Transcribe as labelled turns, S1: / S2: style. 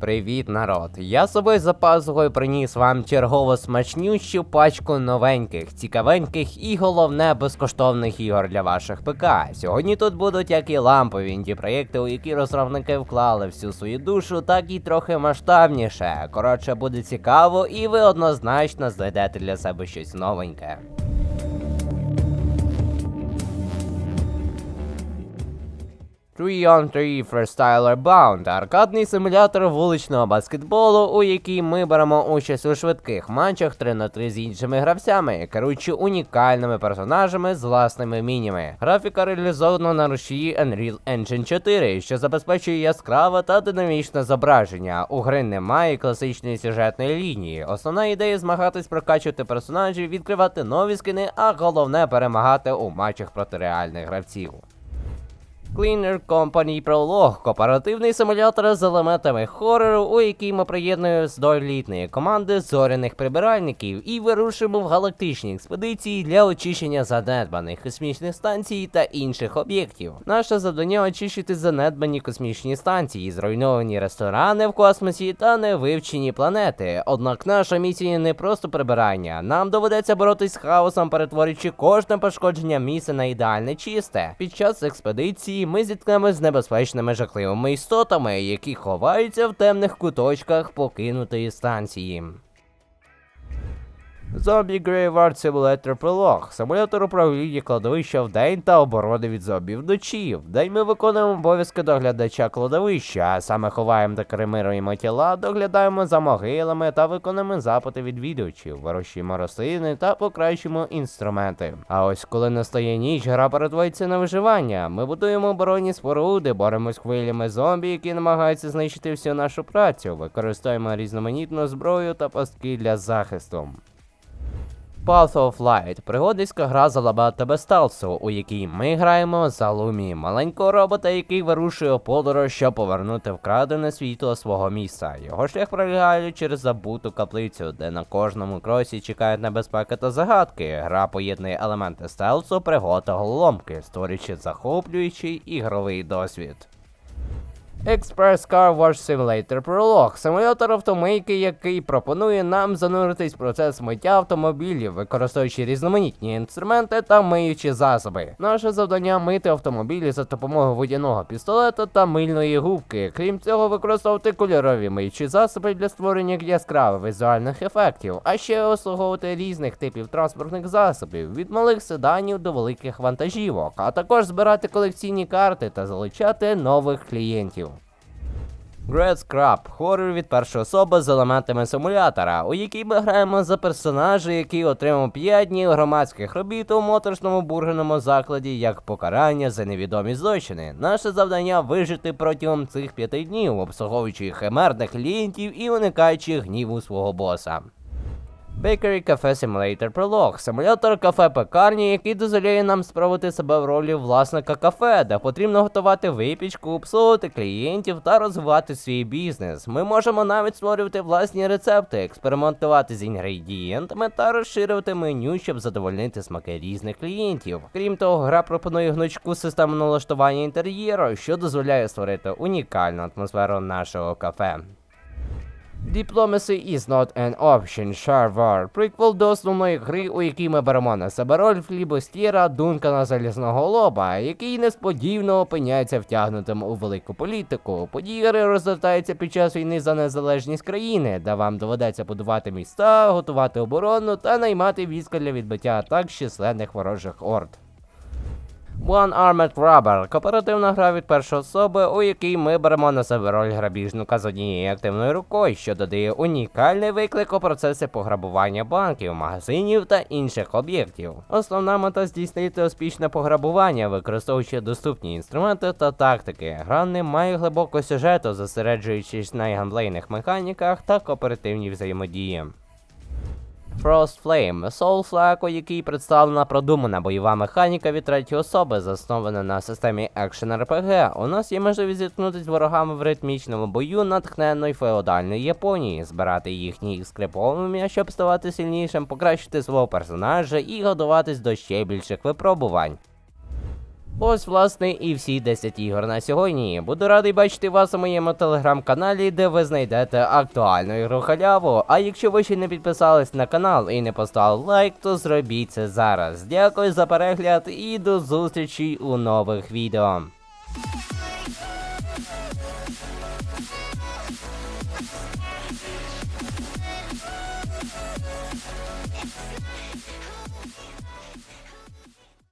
S1: Привіт, народ! Я з собою за пазухою приніс вам чергову смачнющу пачку новеньких, цікавеньких і головне безкоштовних ігор для ваших ПК. Сьогодні тут будуть як і лампові інді проєкти, у які розробники вклали всю свою душу, так і трохи масштабніше. Коротше, буде цікаво, і ви однозначно знайдете для себе щось новеньке. Three on 3 Freestyler Bound аркадний симулятор вуличного баскетболу, у якій ми беремо участь у швидких матчах 3 на 3 з іншими гравцями, керуючи унікальними персонажами з власними мінями. Графіка реалізована на рушії Unreal Engine 4, що забезпечує яскраве та динамічне зображення. У гри немає класичної сюжетної лінії. Основна ідея змагатись прокачувати персонажів, відкривати нові скини, а головне перемагати у матчах проти реальних гравців. Cleaner Company Prologue – кооперативний симулятор з елементами хорору, у який ми приєднуємось до елітної команди зоряних прибиральників і вирушимо в галактичні експедиції для очищення занедбаних космічних станцій та інших об'єктів. Наше завдання очищити занедбані космічні станції, зруйновані ресторани в космосі та невивчені планети. Однак наша місія не просто прибирання. Нам доведеться боротись з хаосом, перетворюючи кожне пошкодження місця на ідеальне чисте. Під час експедиції ми зіткнемось з небезпечними жахливими істотами, які ховаються в темних куточках покинутої станції. Zombie Graveyard Simulator Prologue. Симулятор управління кладовища вдень та оборони від зомбі вночі. Вдень ми виконуємо обов'язки доглядача кладовища, а саме ховаємо та кремируємо тіла, доглядаємо за могилами та виконуємо запити відвідувачів, вирощуємо рослини та покращуємо інструменти. А ось коли настає ніч, гра перетворюється на виживання. Ми будуємо оборонні споруди, боремось хвилями зомбі, які намагаються знищити всю нашу працю, використовуємо різноманітну зброю та пастки для захисту. Path of Light пригодницька гра за лабата стелсу, у якій ми граємо за Лумі, маленького робота, який вирушує подорож, щоб повернути вкрадене світло свого місця. Його шлях пролягає через забуту каплицю, де на кожному кросі чекають небезпеки та загадки. Гра поєднує елементи стелсу, пригод та головоломки, створюючи захоплюючий ігровий досвід. Express Car Wash Simulator Prologue – симулятор автомийки, який пропонує нам зануритись в процес миття автомобілів, використовуючи різноманітні інструменти та миючі засоби. Наше завдання мити автомобілі за допомогою водяного пістолета та мильної губки. Крім цього, використовувати кольорові миючі засоби для створення яскравих візуальних ефектів, а ще обслуговувати різних типів транспортних засобів від малих седанів до великих вантажівок, а також збирати колекційні карти та залучати нових клієнтів. Great Scrap – хоррор від першої особи з елементами симулятора, у якій ми граємо за персонажа, який отримав 5 днів громадських робіт у моторшному бургерному закладі як покарання за невідомі злочини. Наше завдання вижити протягом цих 5 днів, обслуговуючи химерних клієнтів і уникаючи гніву свого боса. Bakery Cafe Simulator Prologue – симулятор кафе-пекарні, який дозволяє нам спробувати себе в ролі власника кафе, де потрібно готувати випічку, обслуговувати клієнтів та розвивати свій бізнес. Ми можемо навіть створювати власні рецепти, експериментувати з інгредієнтами та розширювати меню, щоб задовольнити смаки різних клієнтів. Крім того, гра пропонує гнучку систему налаштування інтер'єру, що дозволяє створити унікальну атмосферу нашого кафе. Diplomacy is not an option, Sharvar. Приквел до основної гри, у якій ми беремо на себе роль флібостіра Дункана Залізного Лоба, який несподівано опиняється втягнутим у велику політику. Події гри розгортаються під час війни за незалежність країни, де вам доведеться будувати міста, готувати оборону та наймати війська для відбиття атак численних ворожих орд. One Armed Robber – кооперативна гра від першої особи, у якій ми беремо на себе роль грабіжника з однією активною рукою, що додає унікальний виклик у процесі пограбування банків, магазинів та інших об'єктів. Основна мета здійснити успішне пограбування, використовуючи доступні інструменти та тактики. Гра не має глибокого сюжету, зосереджуючись на геймплейних механіках та кооперативній взаємодії. Frost Flame – Soul Flag, у якій представлена продумана бойова механіка від третьої особи, заснована на системі Action RPG. У нас є можливість зіткнутися з ворогами в ритмічному бою натхненної феодальної Японії, збирати їхні скриповими, щоб ставати сильнішим, покращити свого персонажа і готуватись до ще більших випробувань. Ось, власне, і всі 10 ігор на сьогодні. Буду радий бачити вас у моєму телеграм-каналі, де ви знайдете актуальну ігру халяву. А якщо ви ще не підписались на канал і не поставили лайк, то зробіть це зараз. Дякую за перегляд і до зустрічі у нових відео.